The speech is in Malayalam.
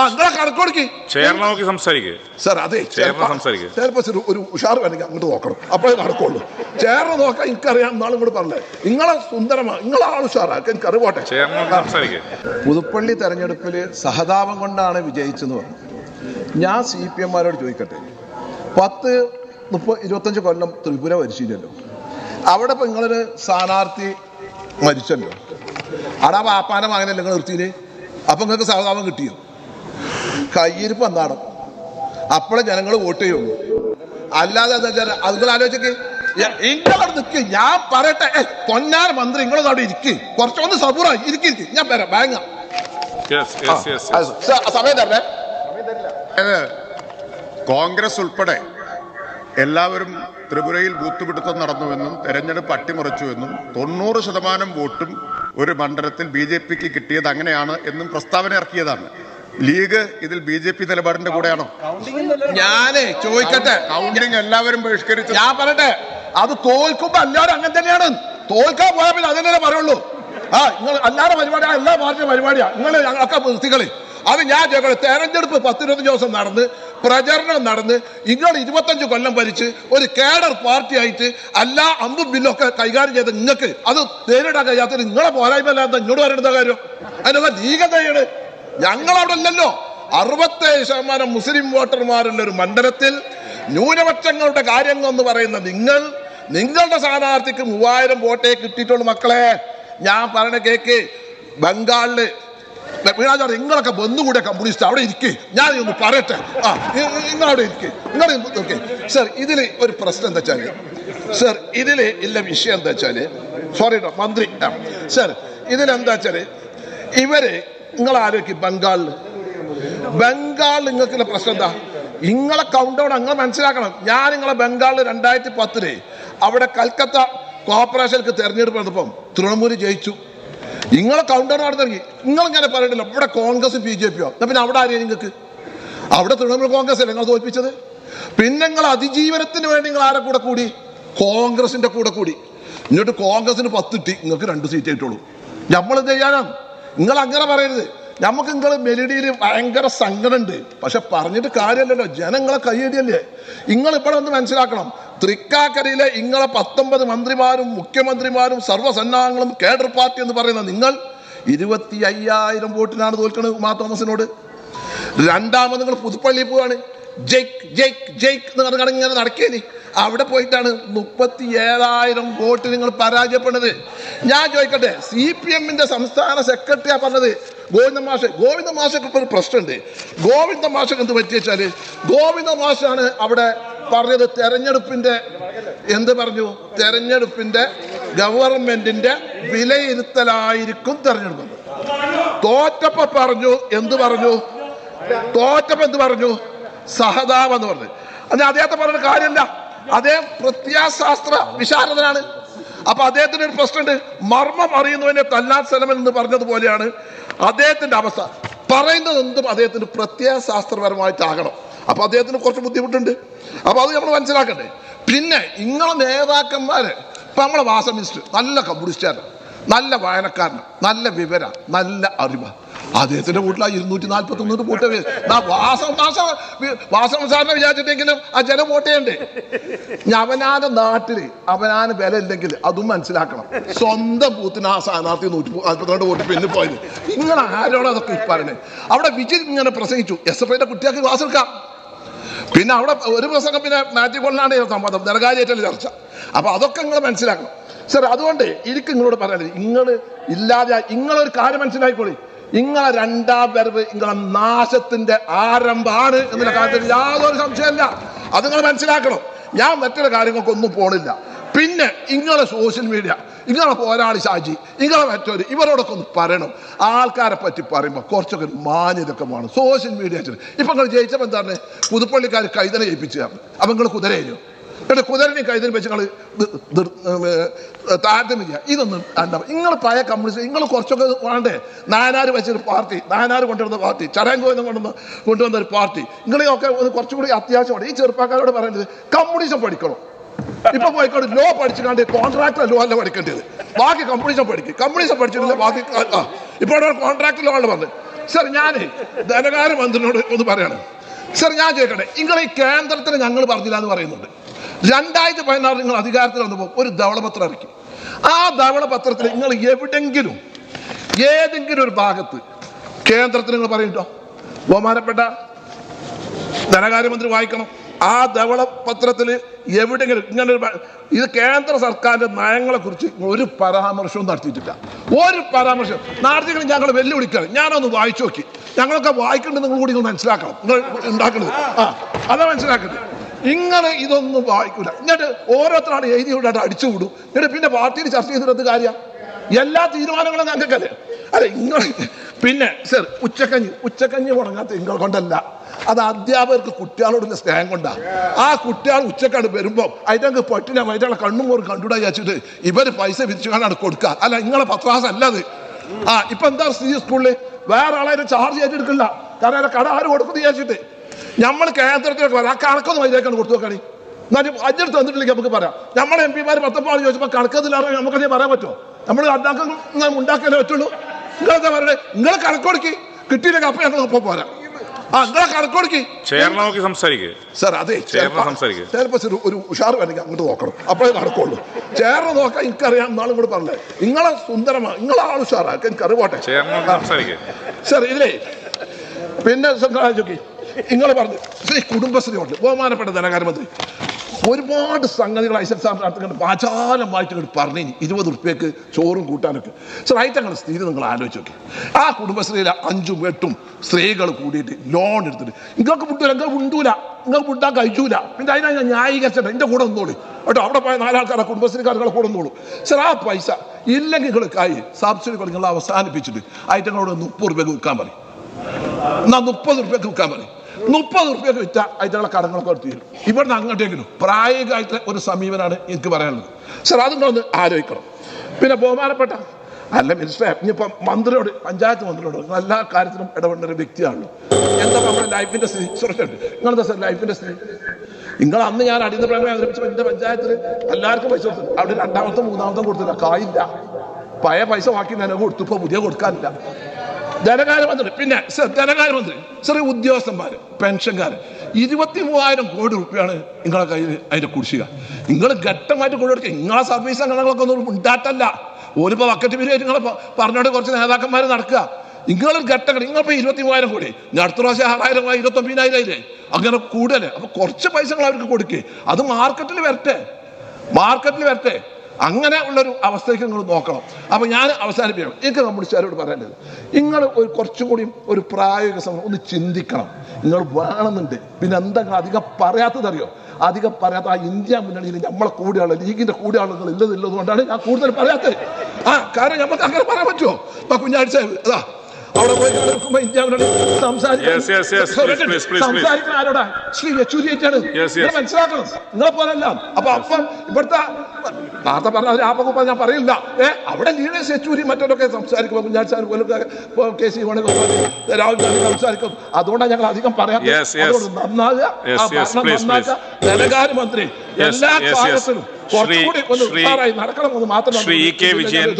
ആ നോക്കി സംസാരിക്കുക സാർ അതെ ചേർന്ന് സംസാരിക്ക്. ചിലപ്പോ ഒരു ഉഷാർ വേണമെങ്കിൽ അങ്ങോട്ട് നോക്കണം. അപ്പോഴേ നടക്കുള്ളൂ. ചേർന്ന് നോക്കാൻ എനിക്കറിയാം എന്നാളും കൂടെ പറഞ്ഞേ നിങ്ങളെ സുന്ദരമാണ് നിങ്ങളെ ആൾ ഉഷാറാ. എനിക്ക് അറിവോട്ടെ ചെയറിനെ നോക്കി സംസാരിക്കുക പുതുപ്പള്ളി തെരഞ്ഞെടുപ്പിൽ സഹതാപം കൊണ്ടാണ് വിജയിച്ചെന്ന് പറഞ്ഞു. ഞാൻ സി പി എമ്മാരോട് ചോദിക്കട്ടെ. പത്ത് മുപ്പത് ഇരുപത്തഞ്ച് കൊല്ലം ത്രിപുര ഭരിച്ചില്ലല്ലോ. അവിടെ ഇപ്പം നിങ്ങളൊരു സ്ഥാനാർത്ഥി മരിച്ചല്ലോ. അവിടെ ആ വാപ്പാനെ മകനല്ലേ നിങ്ങൾ നിർത്തിയില്ലേ? അപ്പം നിങ്ങൾക്ക് സഹതാപം കിട്ടിയോ? കയ്യിരിപ്പ് എന്താണ് അപ്പോഴേ ജനങ്ങൾ വോട്ട് ചെയ്യുള്ളൂ. അല്ലാതെ എന്താ വെച്ചാൽ അത് നിങ്ങൾ ആലോചിക്ക്. ഇങ്ങളവിടെ നിൽക്ക് ഞാൻ പറയട്ടെ. ഏ, പൊന്നാർ മന്ത്രി ഇങ്ങോട്ട് അവിടെ ഇരിക്ക്. കുറച്ചൊന്ന് സബൂറ ഇരിക്കി ഇരിക്കി. ഞാൻ പറയാം ബാങ്ക യെസ് യെസ് യെസ് സമയം തരണേ. കോൺഗ്രസ് ഉൾപ്പെടെ എല്ലാവരും ത്രിപുരയിൽ ബൂത്ത് പിടുത്തം നടന്നുവെന്നും തെരഞ്ഞെടുപ്പ് അട്ടിമറിച്ചുവെന്നും തൊണ്ണൂറ് ശതമാനം വോട്ടും ഒരു മണ്ഡലത്തിൽ ബി ജെ പിക്ക് കിട്ടിയത് അങ്ങനെയാണ് എന്നും പ്രസ്താവന ഇറക്കിയതാണ്. ലീഗ് ഇതിൽ ബി ജെ പി നിലപാടിന്റെ കൂടെയാണോ? ഞാനേ ചോദിക്കട്ടെ. കൗണ്ടിങ് എല്ലാവരും ബഹിഷ്കരിച്ചു. ഞാൻ പറയട്ടെ. അത് തോൽക്കുമ്പോ എല്ലാവരും അങ്ങനെ തന്നെയാണ്. തോൽക്കാൻ പോയാൽ പിന്നെ അതിനെ പറയുള്ളൂ. ആ നിങ്ങൾ എല്ലാവരുടെ പരിപാടിയാ എല്ലാ പാർട്ടിയുടെ പരിപാടിയാ. നിങ്ങൾ ഞങ്ങളൊക്കെ വൃത്തികൾ അത് ഞാൻ ചോദിക്കട്ടെ തെരഞ്ഞെടുപ്പ് പത്തിരുപത്തഞ്ച് ദിവസം നടന്ന് പ്രചരണം നടന്ന് ഇങ്ങോട്ട് ഇരുപത്തഞ്ച് കൊല്ലം ഭരിച്ച് ഒരു കേഡർ പാർട്ടി ആയിട്ട് എല്ലാ അമ്പും ബില്ലൊക്കെ കൈകാര്യം ചെയ്ത് നിങ്ങൾക്ക് അത് നേരിടാൻ കഴിയാത്തത് നിങ്ങളെ പോരായ്മ അല്ലാതെ ഇങ്ങോട്ട് വരേണ്ട കാര്യം. അതിനുള്ള ലീഗ് എന്താ അവിടെ അല്ലല്ലോ അറുപത്തേഴ് ശതമാനം മുസ്ലിം വോട്ടർമാരുള്ള ഒരു മണ്ഡലത്തിൽ ന്യൂനപക്ഷങ്ങളുടെ കാര്യങ്ങൾ എന്ന് പറയുന്ന നിങ്ങൾ നിങ്ങളുടെ സ്ഥാനാർത്ഥിക്ക് മൂവായിരം വോട്ടേ കിട്ടിയിട്ടുള്ളൂ മക്കളെ. ഞാൻ പറഞ്ഞ കേക്ക് ബംഗാളിൽ നിങ്ങളൊക്കെ ബന്ധുകൂടെ കമ്മ്യൂണിസ്റ്റ് അവിടെ ഇരിക്കേ. ഞാൻ ഒന്ന് പറയട്ടെ. ആ നിങ്ങൾ അവിടെ ഇരിക്കേ. നിങ്ങൾ ഓക്കെ സർ ഇതിൽ ഒരു പ്രശ്നം എന്താ വെച്ചാൽ സർ ഇതിൽ ഇല്ല വിഷയം എന്താ വെച്ചാൽ സോറി മന്ത്രി സർ ഇതിലെന്താ വെച്ചാൽ ഇവർ നിങ്ങൾ ആലോചിക്കും ബംഗാളിൽ ബംഗാൾ നിങ്ങൾക്കുള്ള പ്രശ്നം എന്താ? നിങ്ങളെ കൗണ്ട് ഡൗൺ അങ്ങനെ മനസ്സിലാക്കണം. ഞാൻ നിങ്ങളെ ബംഗാളിൽ രണ്ടായിരത്തി പത്തിൽ അവിടെ കൽക്കത്ത കോർപ്പറേഷനിലേക്ക് തെരഞ്ഞെടുപ്പ് നടന്നപ്പം തൃണമൂൽ ജയിച്ചു. നിങ്ങളെ കൗണ്ട് ഡൗൺ നിങ്ങൾ നിങ്ങളിങ്ങനെ പറയണ്ടല്ലോ ഇവിടെ കോൺഗ്രസ് ബി ജെ പിയോ പിന്നെ അവിടെ ആരെയും നിങ്ങൾക്ക്? അവിടെ തൃണമൂൽ കോൺഗ്രസ് അല്ലേ നിങ്ങൾ തോൽപ്പിച്ചത്? പിന്നെ നിങ്ങൾ അതിജീവനത്തിന് വേണ്ടി നിങ്ങൾ ആരെ കൂടെ കൂടി? കോൺഗ്രസിന്റെ കൂടെ കൂടി. എന്നിട്ട് കോൺഗ്രസിന് പത്തിട്ടി നിങ്ങൾക്ക് രണ്ട് സീറ്റ് ആയിട്ടുള്ളൂ നമ്മൾ ചെയ്യാനാണ്? നിങ്ങൾ അങ്ങനെ പറയരുത്. നമുക്ക് നിങ്ങൾ മെലഡിയിൽ ഭയങ്കര സങ്കടമുണ്ട്. പക്ഷെ പറഞ്ഞിട്ട് കാര്യമല്ലല്ലോ. ജനങ്ങളെ കൈയടിയല്ലേ? നിങ്ങൾ ഇവിടെ ഒന്ന് മനസ്സിലാക്കണം. തൃക്കാക്കരയിലെ ഇങ്ങളെ പത്തൊമ്പത് മന്ത്രിമാരും മുഖ്യമന്ത്രിമാരും സർവസന്നാഹങ്ങളും കേഡർ പാർട്ടി എന്ന് പറയുന്ന നിങ്ങൾ ഇരുപത്തി അയ്യായിരം വോട്ടിനാണ് തോൽക്കുന്നത് ഉമാ തോമസിനോട്. രണ്ടാമത് നിങ്ങൾ പുതുപ്പള്ളിയിൽ പോവാണ്. ജയ്ക്ക് ജയ്ക്ക് ജയ്ക്ക് എന്ന് പറഞ്ഞ് ഇങ്ങനെ നടക്കേനി. അവിടെ പോയിട്ടാണ് മുപ്പത്തി ഏഴായിരം വോട്ട് നിങ്ങൾ പരാജയപ്പെടുന്നത്. ഞാൻ ചോദിക്കട്ടെ സി പി എമ്മിന്റെ സംസ്ഥാന സെക്രട്ടറിയാ പറഞ്ഞത് ഗോവിന്ദ മാഷ്. ഗോവിന്ദ മാഷക്ക് ഇപ്പോൾ ഒരു പ്രശ്നമുണ്ട്. ഗോവിന്ദ മാഷക്ക് എന്ത് പറ്റി വെച്ചാൽ ഗോവിന്ദ മാഷാണ് അവിടെ പറഞ്ഞത് തെരഞ്ഞെടുപ്പിന്റെ എന്ത് പറഞ്ഞു? തെരഞ്ഞെടുപ്പിന്റെ ഗവൺമെന്റിന്റെ വിലയിരുത്തലായിരിക്കും തെരഞ്ഞെടുപ്പ്. തോറ്റപ്പ പറഞ്ഞു എന്ത് പറഞ്ഞു? തോറ്റപ്പോ എന്ത് പറഞ്ഞു? സഹതാപം എന്ന് പറഞ്ഞു. അത് അദ്ദേഹത്തെ പറഞ്ഞ കാര്യമില്ല. അദ്ദേഹം പ്രത്യാശാസ്ത്ര വിശാരദനാണ്. അപ്പൊ അദ്ദേഹത്തിന് ഒരു പ്രശ്നമുണ്ട്. മർമ്മം അറിയുന്നവനെ തല്ലാ സ്ഥലമൻ എന്ന് പറഞ്ഞതുപോലെയാണ് അദ്ദേഹത്തിന്റെ അവസ്ഥ. പറയുന്നത് എന്തും അദ്ദേഹത്തിന് പ്രത്യയശാസ്ത്രപരമായിട്ടാകണം. അപ്പൊ അദ്ദേഹത്തിന് കുറച്ച് ബുദ്ധിമുട്ടുണ്ട്. അപ്പൊ അത് നമ്മൾ മനസ്സിലാക്കണ്ടേ. പിന്നെ ഇങ്ങളെ നേതാക്കന്മാര് ഇപ്പൊ നമ്മളെ വാസ മിനിസ്റ്റർ നല്ല കമ്മ്യൂണിസ്റ്റുകാരനാണ് നല്ല വായനക്കാരനാണ് നല്ല വിവര. നല്ല അറിവ്. അദ്ദേഹത്തിന്റെ വീട്ടിലാണ് ഇരുന്നൂറ്റി നാൽപ്പത്തി ഒന്നിട്ട് വോട്ട് വാസം സാറിനെ വിചാരിച്ചിട്ടെങ്കിലും ആ ജനം വോട്ട് ചെയ്യണ്ടേ? അവനാന്റെ നാട്ടിൽ അവനാന് വില ഇല്ലെങ്കിൽ അതും മനസ്സിലാക്കണം. സ്വന്തം ബൂത്തിന് ആ സ്ഥാനാർത്ഥി നൂറ്റി നാൽപ്പത്തിരണ്ട് വോട്ട് പിന്നെ പോയത്. നിങ്ങൾ ആരോടാ അതൊക്കെ പറയണേ അവിടെ വിജയ് ഇങ്ങനെ പ്രസംഗിച്ചു. എസ് എഫ് ഐയുടെ കുട്ടിയാക്കി ക്ലാസ് എടുക്കാം. പിന്നെ അവിടെ ഒരു പ്രസംഗം പിന്നെ മാറ്റി കൊള്ളാണ് സംവാദം ധനകാര്യേറ്റൽ ചർച്ച. അപ്പൊ അതൊക്കെ നിങ്ങൾ മനസ്സിലാക്കണം. സർ അതുകൊണ്ട് എനിക്ക് നിങ്ങളോട് പറയാനുള്ളത് നിങ്ങൾ ഇല്ലാതെ നിങ്ങളൊരു കാര്യം മനസ്സിലാക്കിക്കോളി നിങ്ങളെ രണ്ടാം വരവ് നിങ്ങളെ നാശത്തിന്റെ ആരംഭമാണ് എന്നുള്ള കാര്യത്തിൽ യാതൊരു സംശയമില്ല അത് നിങ്ങൾ മനസ്സിലാക്കണം. ഞാൻ മറ്റുള്ള കാര്യങ്ങൾക്കൊന്നും പോണില്ല. പിന്നെ ഇങ്ങളെ സോഷ്യൽ മീഡിയ ഇങ്ങളെ പോരാളി ഷാജി ഇങ്ങളെ മറ്റൊരു ഇവരോടൊക്കെ ഒന്ന് പറയണം. ആൾക്കാരെ പറ്റി പറയുമ്പോൾ കുറച്ചൊക്കെ മാന്യതൊക്കെ വേണം. സോഷ്യൽ മീഡിയ ഇപ്പൊ നിങ്ങൾ ജയിച്ചപ്പോൾ എന്താണ് പുതുപ്പള്ളിക്കാർ കൈതന ജയിപ്പിച്ചു അപ്പൊ നിങ്ങൾ കുതിര കഴിഞ്ഞു എന്നിട്ട് കുതിരനെ കഴുതിന് വെച്ച് നിങ്ങൾ താരതമ്യം ചെയ്യുക ഇതൊന്നും എന്താ നിങ്ങൾ പഴയ കമ്മ്യൂണിസ്റ്റ് നിങ്ങൾ കുറച്ചൊക്കെ വേണ്ടേ? നാനാർ വെച്ചൊരു പാർട്ടി നാനാർ കൊണ്ടുവന്ന പാർട്ടി ചടങ്കോയെന്ന് കൊണ്ടുവന്ന കൊണ്ടുവന്ന ഒരു പാർട്ടി. നിങ്ങളെയൊക്കെ ഒന്ന് കുറച്ചും കൂടി അത്യാവശ്യമാണ്. ഈ ചെറുപ്പക്കാരോട് പറയുന്നത് കമ്മ്യൂണിസം പഠിക്കണം. ഇപ്പൊ പോയിക്കോട് ലോ പഠിച്ചിട്ടാണ്ട് കോൺട്രാക്ട് ലോ അല്ല പഠിക്കേണ്ടത്. ബാക്കി കമ്മ്യൂണിസം പഠിക്കും. കമ്മ്യൂണിസം പഠിച്ചിട്ടില്ല ബാക്കി ഇപ്പൊ കോൺട്രാക്ട് ലോ ആണ് പറഞ്ഞത് സർ ഞാൻ ധനകാര്യ മന്ത്രിനോട് ഒന്ന് പറയണം. സർ ഞാൻ ചോദിക്കട്ടെ നിങ്ങൾ ഈ കേന്ദ്രത്തിന് ഞങ്ങൾ പറഞ്ഞില്ല എന്ന് പറയുന്നുണ്ട്. രണ്ടായിരത്തി പതിനാറ് നിങ്ങൾ അധികാരത്തിൽ വന്നപ്പോൾ ഒരു ധവളപത്രം ഇറക്കി. ആ ധവളപത്രത്തിൽ നിങ്ങൾ എവിടെങ്കിലും ഏതെങ്കിലും ഒരു ഭാഗത്ത് കേന്ദ്രത്തിൽ നിങ്ങൾ പറയുന്നുണ്ടോ ബഹുമാനപ്പെട്ട ധനകാര്യമന്ത്രി വായിക്കണം. ആ ധവള പത്രത്തിൽ എവിടെങ്കിലും ഇങ്ങനെ ഒരു ഇത് കേന്ദ്ര സർക്കാരിന്റെ നയങ്ങളെ കുറിച്ച് ഒരു പരാമർശവും നടത്തിയിട്ടില്ല. ഒരു പരാമർശം. നടത്തിയെങ്കിലും ഞങ്ങൾ വെല്ലുവിളിക്കുകയാണ്. ഞാനൊന്ന് വായിച്ചു നോക്കി. ഞങ്ങളൊക്കെ വായിക്കേണ്ടത് നിങ്ങൾ കൂടി നിങ്ങൾ മനസ്സിലാക്കണം. നിങ്ങൾ ഉണ്ടാക്കുന്നത് ആ അതാ മനസ്സിലാക്കേണ്ടത്. ഇങ്ങനെ ഇതൊന്നും വായിക്കൂല. എന്നിട്ട് ഓരോരുത്തരാണ് എഴുതി വിടാട്ട് അടിച്ചു വിടും എന്നിട്ട് പിന്നെ പാർട്ടിയിൽ ചർച്ച ചെയ്തിട്ട് കാര്യം? എല്ലാ തീരുമാനങ്ങളും ഞങ്ങൾക്കല്ലേ? അല്ല നിങ്ങൾ പിന്നെ സർ ഉച്ചക്കഞ്ഞ് ഉച്ചക്കഞ്ഞ് മുടങ്ങാത്ത നിങ്ങൾ കൊണ്ടല്ല. അത് അധ്യാപകർക്ക് കുട്ടികളോടുള്ള സ്നേഹം കൊണ്ടാ. ആ കുട്ടികൾ ഉച്ചക്കാട് വരുമ്പോൾ അതിന്റെ പട്ടിനെ വയറ്റുള്ള കണ്ണും പോലും കണ്ടുകൂടാ വിചാരിച്ചിട്ട് ഇവർ പൈസ വിരിച്ചു കാണാണ് കൊടുക്കുക അല്ല നിങ്ങളെ പത്രാസം അല്ല അത്. ആ ഇപ്പൊ എന്താ സ്ഥിതി സ്കൂളിൽ വേറെ ആളെ ചാർജ് ചെയ്തെടുക്കില്ല കാരണം കട ആര് കൊടുക്കുന്നു വിചാരിച്ചിട്ട്? നമ്മൾ കേന്ദ്രത്തിലൊക്കെ വരാം. ആ കണക്കൊന്ന് വൈദ്യക്കാണ് കൊടുത്തു നോക്കണേ. എന്നാലും അഞ്ചെടുത്ത് തന്നിട്ടില്ലെങ്കിൽ നമുക്ക് പറയാം. നമ്മുടെ എം പിമാർ പത്തൊമ്പത് ചോദിച്ചപ്പോൾ കണക്കതില്ലാതെ നമുക്കതേ പറയാൻ പറ്റുമോ? നമ്മൾ ഉണ്ടാക്കാൻ ഉണ്ടാക്കാനേ പറ്റുള്ളൂ. നിങ്ങളെന്താ പറയണേ? നിങ്ങളെ കണക്കൊടുക്കി കിട്ടിയില്ലെങ്കിൽ അപ്പൊ ഞങ്ങൾ ഒപ്പം പോരാ. ആ നിങ്ങളെ കണക്കൊടുക്കി സാർ അതെ ചേർന്ന് സംസാരിക്ക്. ചിലപ്പോ ഒരു ഉഷാർ വേണമെങ്കിൽ അങ്ങോട്ട് നോക്കണം. അപ്പോഴേ നടക്കുള്ളൂ. ചേർന്ന് നോക്കാൻ എനിക്കറിയാം. നാളും കൂടെ പറഞ്ഞേ. നിങ്ങളെ സുന്ദരമാണ് നിങ്ങളെ ആൾ ഉഷാറാക്കി എനിക്കറിവോട്ടെ സാർ ഇതിലേ. പിന്നെ സംഘാചോക്കി നിങ്ങൾ പറഞ്ഞു. ശ്രീ കുടുംബശ്രീ ഉണ്ട് ബഹുമാനപ്പെട്ട ധനകാര്യമന്ത്രി ഒരുപാട് സംഗതികൾ ഐസക് സാർ നടത്തുന്നുണ്ട്. വായിച്ചു പറഞ്ഞു ഇരുപത് ഉറുപ്പ്യക്ക് ചോറും കൂട്ടാനൊക്കെ. സാർ ആയിട്ടങ്ങളുടെ സ്ഥിതി നിങ്ങൾ ആലോചിച്ച് നോക്കി. ആ കുടുംബശ്രീയിലെ അഞ്ചും എട്ടും സ്ത്രീകൾ കൂടിയിട്ട് ലോൺ എടുത്തിട്ട് നിങ്ങൾക്ക് വിട്ടൂല നിങ്ങൾ മുണ്ടൂല നിങ്ങൾക്ക് മുട്ടാൻ കഴിച്ചൂല. പിന്നെ അതിനാ ഞാൻ ന്യായീകരിച്ചിട്ട് എന്റെ കൂടെ ഒന്നോളൂ കേട്ടോ അവിടെ പോയ നാലാൾക്കാരെ കുടുംബശ്രീക്കാരുടെ കൂടെ ഒന്നോളൂ സാർ ആ പൈസ ഇല്ലെങ്കിൽ നിങ്ങൾ കായി സബ്സിഡി നിങ്ങൾ അവസാനിപ്പിച്ചിട്ട് ഐറ്റങ്ങളോട് മുപ്പത് രൂപയ്ക്ക് വിൽക്കാൻ പറയും. എന്നാൽ മുപ്പത് ഉറുപ്പ്യക്ക് വിൽക്കാൻ പറയും. മുപ്പത് റുപ്യക്ക് വിറ്റ അതിനുള്ള കടങ്ങളൊക്കെ എടുത്ത് തരും. ഇവിടുന്ന് അങ്ങോട്ടെങ്കിലും പ്രായോഗികമായിട്ടുള്ള ഒരു സമീപനമാണ് എനിക്ക് പറയാനുള്ളത്. സർ അതും കൂടെ ഒന്ന് ആലോചിക്കണം. പിന്നെ ബഹുമാനപ്പെട്ട അല്ല മിനിസ്റ്ററെ ഇനിയിപ്പം മന്ത്രിയോട് പഞ്ചായത്ത് മന്ത്രിയോട് നിങ്ങൾ എല്ലാ കാര്യത്തിലും ഇടപെടുന്ന ഒരു വ്യക്തിയാണല്ലോ. എന്താ നമ്മുടെ ലൈഫിന്റെ സ്ഥിതി? സുരക്ഷയുണ്ട് നിങ്ങളെന്താ സാർ ലൈഫിന്റെ സ്ഥിതി? നിങ്ങൾ അന്ന് ഞാൻ അടിയന്തര പ്രമേയം അവതരിപ്പിച്ചപ്പോൾ എന്റെ പഞ്ചായത്തിൽ എല്ലാവർക്കും പൈസ കൊടുത്തു. അവിടെ രണ്ടാമത്തെ മൂന്നാമത്തെ കൊടുത്തില്ല. കായില്ല. പഴയ പൈസ ബാക്കി നിലവ് കൊടുത്തു. ഇപ്പൊ പുതിയ കൊടുക്കാനില്ല. ധനകാര്യമന്ത്രി. പിന്നെ സർ ധനകാര്യമന്ത്രി ചെറിയ ഉദ്യോഗസ്ഥന്മാർ പെൻഷൻകാർ ഇരുപത്തി മൂവായിരം കോടി റുപ്യാണ് നിങ്ങളെ കയ്യിൽ അതിന്റെ കുടിശ്ശിക. നിങ്ങൾ ഘട്ടമായിട്ട് കൊടുക്കുക നിങ്ങളെ സർവീസ് സംഘടനകളൊക്കെ ഒന്നും ഉണ്ടാട്ടല്ല ഓരിപ്പോൾ വക്കറ്റ് പിരിയായി നിങ്ങളെ പറഞ്ഞോണ്ട് കുറച്ച് നേതാക്കന്മാർ നടക്കുക. നിങ്ങൾ ഘട്ടം നിങ്ങളിപ്പോൾ ഇരുപത്തി മൂവായിരം കോടി. ഞാൻ അടുത്ത പ്രാവശ്യം ആറായിരം ഇരുപത്തി ഒമ്പതിനായിരം ആയില്ലേ? അങ്ങനെ കൂടുതലേ. അപ്പോൾ കുറച്ച് പൈസ നിങ്ങൾ അവർക്ക് കൊടുക്കുക അത് മാർക്കറ്റിൽ വരട്ടെ മാർക്കറ്റിൽ വരട്ടെ. അങ്ങനെ ഉള്ളൊരു അവസ്ഥയ്ക്ക് നിങ്ങൾ നോക്കണം. അപ്പൊ ഞാൻ അവസാനിപ്പിക്കണം എനിക്ക് കമ്മ്യൂണിസ്റ്റുകാരോട് പറയേണ്ടത് നിങ്ങൾ ഒരു കുറച്ചും കൂടി ഒരു പ്രായോഗിക സമയം ഒന്ന് ചിന്തിക്കണം. നിങ്ങൾ വേണമെന്നുണ്ട്. പിന്നെ എന്തെങ്കിലും അധികം പറയാത്തതറിയോ? അധികം പറയാത്ത ആ ഇന്ത്യ മുന്നണിയിൽ നമ്മളെ കൂടെയുള്ള ലീഗിന്റെ കൂടെ ആളുകൾ ഇല്ലതില്ലതുകൊണ്ടാണ് ഞാൻ കൂടുതൽ പറയാത്തത്. ആ കാരണം നമുക്ക് അങ്ങനെ പറയാൻ പറ്റുമോ? കുഞ്ഞാഴ്ച അതാ അവിടെ പോയി കിടക്കുമ്പോ ഇന്ത്യ അവരോട് സംസാരിക്കണം. ആരോടാ? Shri യെച്ചൂരിയായിട്ടാണ് Yes, yes. മനസ്സിലാക്കണം. നിങ്ങളെ പോലല്ല. അപ്പൊ അപ്പം ഇവിടുത്തെ നേരത്തെ പറഞ്ഞ ഒരു ആപ്പക്കുപ്പ ഞാൻ പറയില്ല. ഏ അവിടെ ലീഡേഴ്സ് യെച്ചൂരി മറ്റൊക്കെ സംസാരിക്കുമ്പോൾ കുഞ്ഞാഴ്ച പോലൊക്കെ കെ സി വേണമെങ്കിൽ രാഹുൽ ഗാന്ധി സംസാരിക്കും. അതുകൊണ്ടാണ് ഞങ്ങൾ അധികം പറയാം Yes, yes. അതുകൊണ്ട് നന്നാകുക. നന്നാക്കുക ധനകാര്യമന്ത്രി. Yes, എല്ലാ. കാര്യത്തിലും കുറച്ചുകൂടി ഒന്ന് നടക്കണം ഉഷാറായി നടക്കണമെന്ന് മാത്രം ശ്രീ കെ വിജയൻ